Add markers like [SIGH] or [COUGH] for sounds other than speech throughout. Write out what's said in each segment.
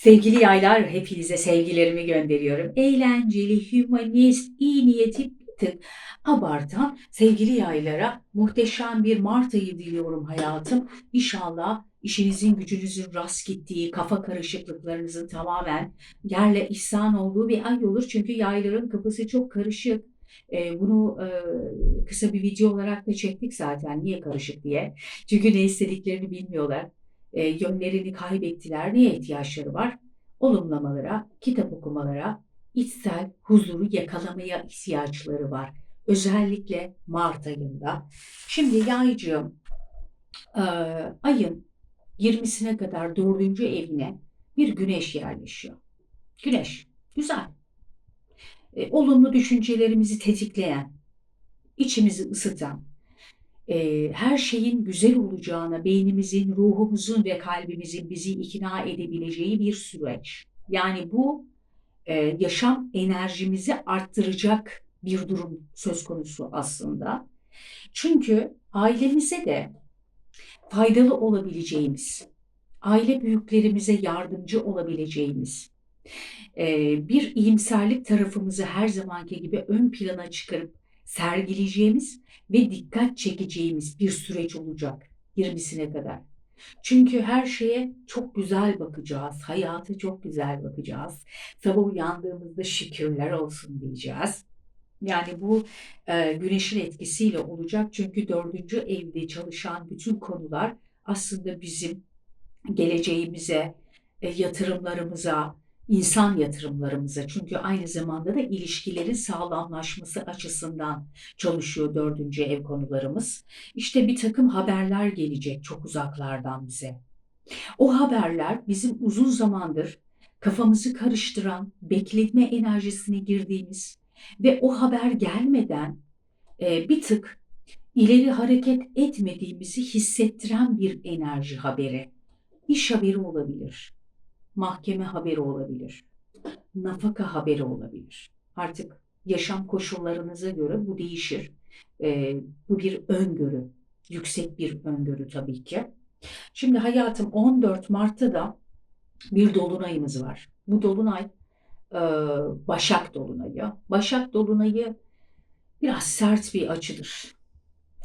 Sevgili yaylar, hepinize sevgilerimi gönderiyorum. Eğlenceli, hümanist, iyi niyeti tık abartan sevgili yaylara muhteşem bir Mart ayı diliyorum hayatım. İnşallah işinizin gücünüzün rast gittiği, kafa karışıklıklarınızın tamamen yerle ihsan olduğu bir ay olur. Çünkü yayların kafası çok karışık. Ee, bunu e, kısa bir video olarak da çektik zaten. Niye karışık diye. Çünkü ne istediklerini bilmiyorlar e, yönlerini kaybettiler. Neye ihtiyaçları var? Olumlamalara, kitap okumalara, içsel huzuru yakalamaya ihtiyaçları var. Özellikle Mart ayında. Şimdi yaycığım e, ayın 20'sine kadar dördüncü evine bir güneş yerleşiyor. Güneş, güzel. E, olumlu düşüncelerimizi tetikleyen, içimizi ısıtan, e, her şeyin güzel olacağına beynimizin, ruhumuzun ve kalbimizin bizi ikna edebileceği bir süreç. Yani bu e, yaşam enerjimizi arttıracak bir durum söz konusu aslında. Çünkü ailemize de faydalı olabileceğimiz, aile büyüklerimize yardımcı olabileceğimiz, bir iyimserlik tarafımızı her zamanki gibi ön plana çıkarıp sergileyeceğimiz ve dikkat çekeceğimiz bir süreç olacak 20'sine kadar. Çünkü her şeye çok güzel bakacağız, hayata çok güzel bakacağız. Sabah uyandığımızda şükürler olsun diyeceğiz. Yani bu e, güneşin etkisiyle olacak çünkü dördüncü evde çalışan bütün konular aslında bizim geleceğimize, e, yatırımlarımıza, insan yatırımlarımıza çünkü aynı zamanda da ilişkilerin sağlamlaşması açısından çalışıyor dördüncü ev konularımız. İşte bir takım haberler gelecek çok uzaklardan bize. O haberler bizim uzun zamandır kafamızı karıştıran, bekleme enerjisine girdiğimiz ve o haber gelmeden e, bir tık ileri hareket etmediğimizi hissettiren bir enerji haberi. İş haberi olabilir, mahkeme haberi olabilir, nafaka haberi olabilir. Artık yaşam koşullarınıza göre bu değişir. Ee, bu bir öngörü, yüksek bir öngörü tabii ki. Şimdi hayatım 14 Mart'ta da bir dolunayımız var. Bu dolunay e, Başak Dolunayı. Başak Dolunayı biraz sert bir açıdır.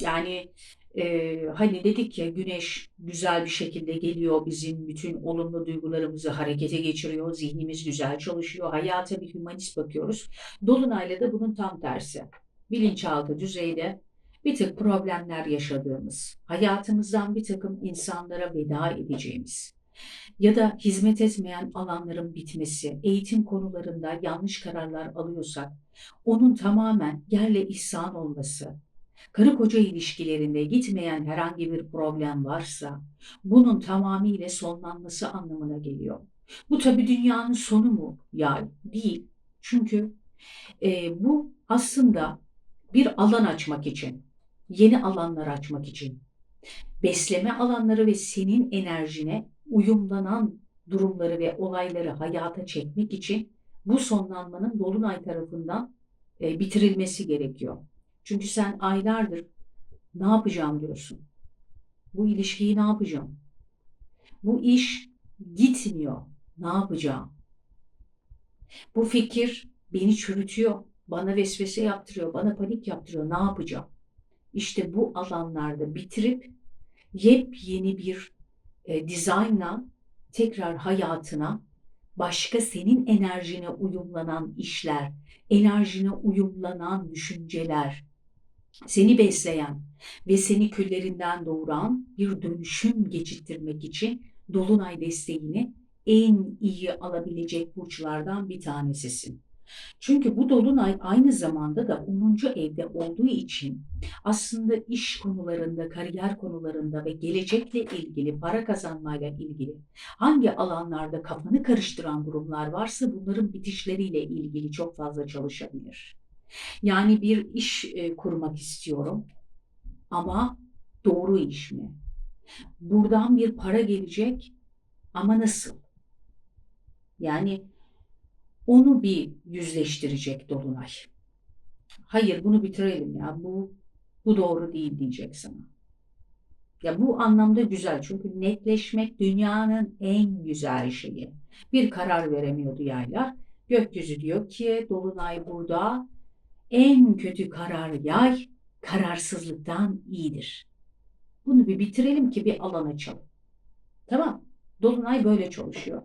Yani e, hani dedik ya güneş güzel bir şekilde geliyor bizim bütün olumlu duygularımızı harekete geçiriyor. Zihnimiz güzel çalışıyor. Hayata bir hümanist bakıyoruz. Dolunayla da bunun tam tersi. Bilinçaltı düzeyde bir tık problemler yaşadığımız, hayatımızdan bir takım insanlara veda edeceğimiz ya da hizmet etmeyen alanların bitmesi, eğitim konularında yanlış kararlar alıyorsak, onun tamamen yerle ihsan olması, karı koca ilişkilerinde gitmeyen herhangi bir problem varsa bunun tamamıyla sonlanması anlamına geliyor. Bu tabi dünyanın sonu mu? Ya değil. Çünkü e, bu aslında bir alan açmak için, yeni alanlar açmak için, besleme alanları ve senin enerjine uyumlanan durumları ve olayları hayata çekmek için bu sonlanmanın Dolunay tarafından e, bitirilmesi gerekiyor. Çünkü sen aylardır ne yapacağım diyorsun. Bu ilişkiyi ne yapacağım? Bu iş gitmiyor. Ne yapacağım? Bu fikir beni çürütüyor, bana vesvese yaptırıyor, bana panik yaptırıyor. Ne yapacağım? İşte bu alanlarda bitirip yepyeni bir e, dizaynla tekrar hayatına başka senin enerjine uyumlanan işler, enerjine uyumlanan düşünceler, seni besleyen ve seni küllerinden doğuran bir dönüşüm geçittirmek için Dolunay desteğini en iyi alabilecek burçlardan bir tanesisin. Çünkü bu dolunay aynı zamanda da 10. evde olduğu için aslında iş konularında, kariyer konularında ve gelecekle ilgili, para kazanmayla ilgili hangi alanlarda kafanı karıştıran durumlar varsa bunların bitişleriyle ilgili çok fazla çalışabilir. Yani bir iş e, kurmak istiyorum ama doğru iş mi? Buradan bir para gelecek ama nasıl? Yani onu bir yüzleştirecek Dolunay. Hayır bunu bitirelim ya bu bu doğru değil diyecek sana. Ya bu anlamda güzel çünkü netleşmek dünyanın en güzel şeyi. Bir karar veremiyordu yaylar. Gökyüzü diyor ki Dolunay burada en kötü karar yay kararsızlıktan iyidir. Bunu bir bitirelim ki bir alan açalım. Tamam. Dolunay böyle çalışıyor.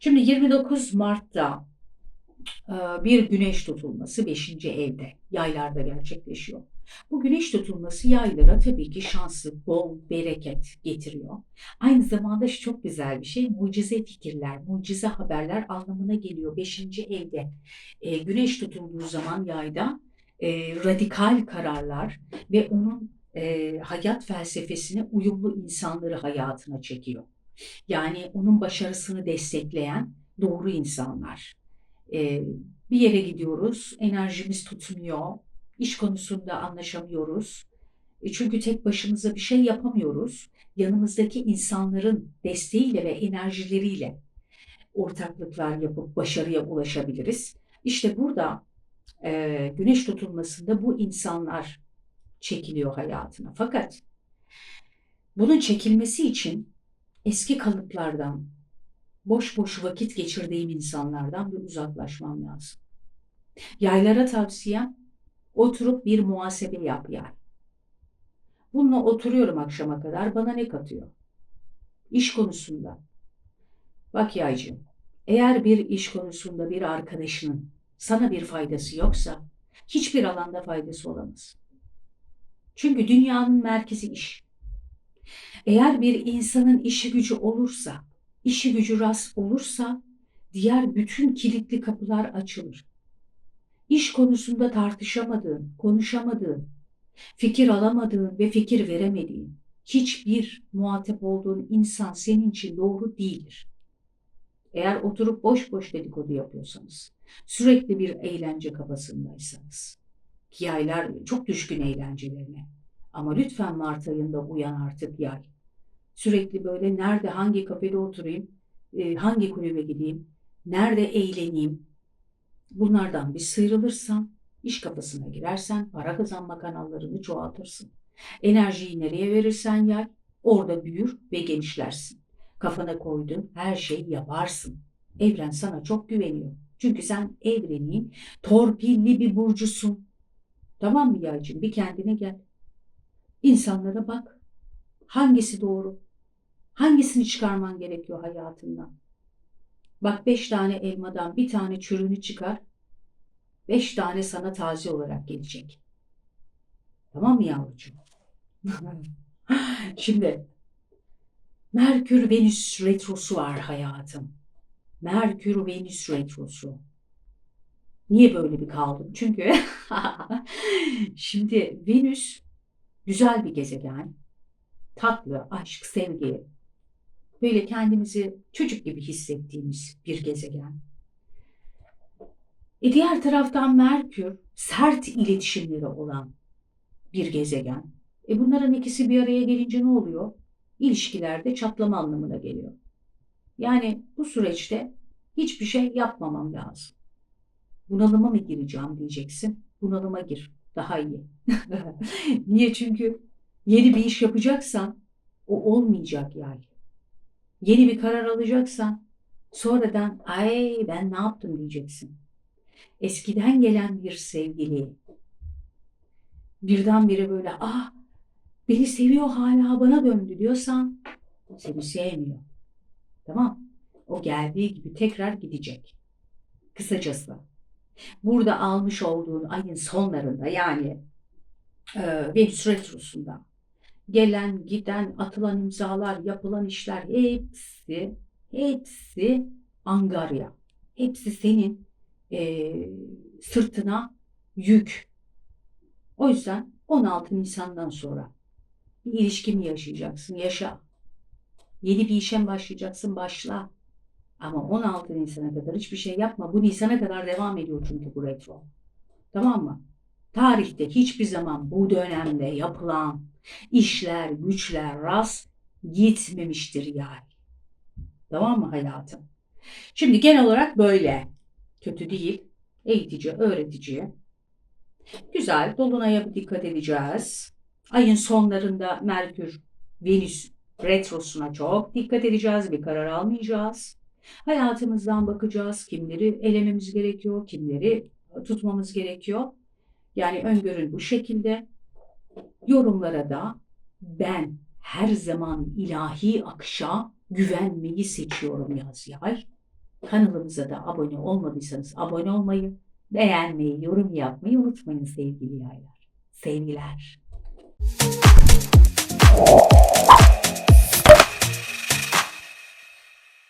Şimdi 29 Mart'ta e, bir güneş tutulması 5. evde yaylarda gerçekleşiyor. Bu güneş tutulması yaylara tabii ki şanslı, bol, bereket getiriyor. Aynı zamanda çok güzel bir şey, mucize fikirler, mucize haberler anlamına geliyor 5. evde. E, güneş tutulduğu zaman yayda e, radikal kararlar ve onun e, hayat felsefesine uyumlu insanları hayatına çekiyor. Yani onun başarısını destekleyen doğru insanlar. E, bir yere gidiyoruz, enerjimiz tutmuyor, iş konusunda anlaşamıyoruz. E, çünkü tek başımıza bir şey yapamıyoruz. Yanımızdaki insanların desteğiyle ve enerjileriyle ortaklıklar yapıp başarıya ulaşabiliriz. İşte burada e, güneş tutulmasında bu insanlar çekiliyor hayatına. Fakat bunun çekilmesi için eski kalıplardan, boş boş vakit geçirdiğim insanlardan bir uzaklaşmam lazım. Yaylara tavsiyem oturup bir muhasebe yap yay. Bununla oturuyorum akşama kadar bana ne katıyor? İş konusunda. Bak yaycığım, eğer bir iş konusunda bir arkadaşının sana bir faydası yoksa hiçbir alanda faydası olamaz. Çünkü dünyanın merkezi iş. Eğer bir insanın işi gücü olursa, işi gücü rast olursa diğer bütün kilitli kapılar açılır. İş konusunda tartışamadığın, konuşamadığın, fikir alamadığın ve fikir veremediğin hiçbir muhatap olduğun insan senin için doğru değildir. Eğer oturup boş boş dedikodu yapıyorsanız, sürekli bir eğlence kafasındaysanız, ki yaylar çok düşkün eğlencelerine. Ama lütfen Mart ayında uyan artık yay. Sürekli böyle nerede, hangi kafede oturayım, e, hangi kulübe gideyim, nerede eğleneyim, bunlardan bir sıyrılırsan, iş kafasına girersen para kazanma kanallarını çoğaltırsın. Enerjiyi nereye verirsen yay, orada büyür ve genişlersin. Kafana koyduğun her şeyi yaparsın. Evren sana çok güveniyor. Çünkü sen evrenin torpilli bir burcusun. Tamam mı yaycığım? Bir kendine gel. İnsanlara bak. Hangisi doğru? Hangisini çıkarman gerekiyor hayatından? Bak beş tane elmadan bir tane çürüğünü çıkar. Beş tane sana taze olarak gelecek. Tamam mı yavrucuğum? [LAUGHS] Şimdi Merkür Venüs retrosu var hayatım. Merkür Venüs retrosu. Niye böyle bir kaldım? Çünkü [LAUGHS] şimdi Venüs güzel bir gezegen. Tatlı, aşk, sevgi. Böyle kendimizi çocuk gibi hissettiğimiz bir gezegen. E diğer taraftan Merkür sert iletişimleri olan bir gezegen. E bunların ikisi bir araya gelince ne oluyor? İlişkilerde çatlama anlamına geliyor. Yani bu süreçte hiçbir şey yapmamam lazım. Bunalıma mı gireceğim diyeceksin. Bunalıma gir. Daha iyi. [LAUGHS] Niye? Çünkü yeni bir iş yapacaksan o olmayacak yani. Yeni bir karar alacaksan sonradan ay ben ne yaptım diyeceksin. Eskiden gelen bir sevgili birdenbire böyle ah beni seviyor hala bana döndü diyorsan seni sevmiyor. Tamam. O geldiği gibi tekrar gidecek. Kısacası burada almış olduğun ayın sonlarında yani e, Venüs Retrosu'nda gelen, giden, atılan imzalar, yapılan işler hepsi, hepsi angarya. Hepsi senin e, sırtına yük. O yüzden 16 Nisan'dan sonra bir ilişki mi yaşayacaksın? Yaşa. Yeni bir işe mi başlayacaksın? Başla. Ama 16 Nisan'a kadar hiçbir şey yapma. Bu Nisan'a kadar devam ediyor çünkü bu retro. Tamam mı? Tarihte hiçbir zaman bu dönemde yapılan işler, güçler rast gitmemiştir yani. Tamam mı hayatım? Şimdi genel olarak böyle. Kötü değil. Eğitici, öğretici. Güzel. Dolunay'a dikkat edeceğiz. Ayın sonlarında Merkür Venüs retrosuna çok dikkat edeceğiz, bir karar almayacağız. Hayatımızdan bakacağız, kimleri elememiz gerekiyor, kimleri tutmamız gerekiyor. Yani öngörün bu şekilde. Yorumlara da ben her zaman ilahi akışa güvenmeyi seçiyorum yaz yay. Kanalımıza da abone olmadıysanız abone olmayı, beğenmeyi, yorum yapmayı unutmayın sevgili yaylar. Sevgiler.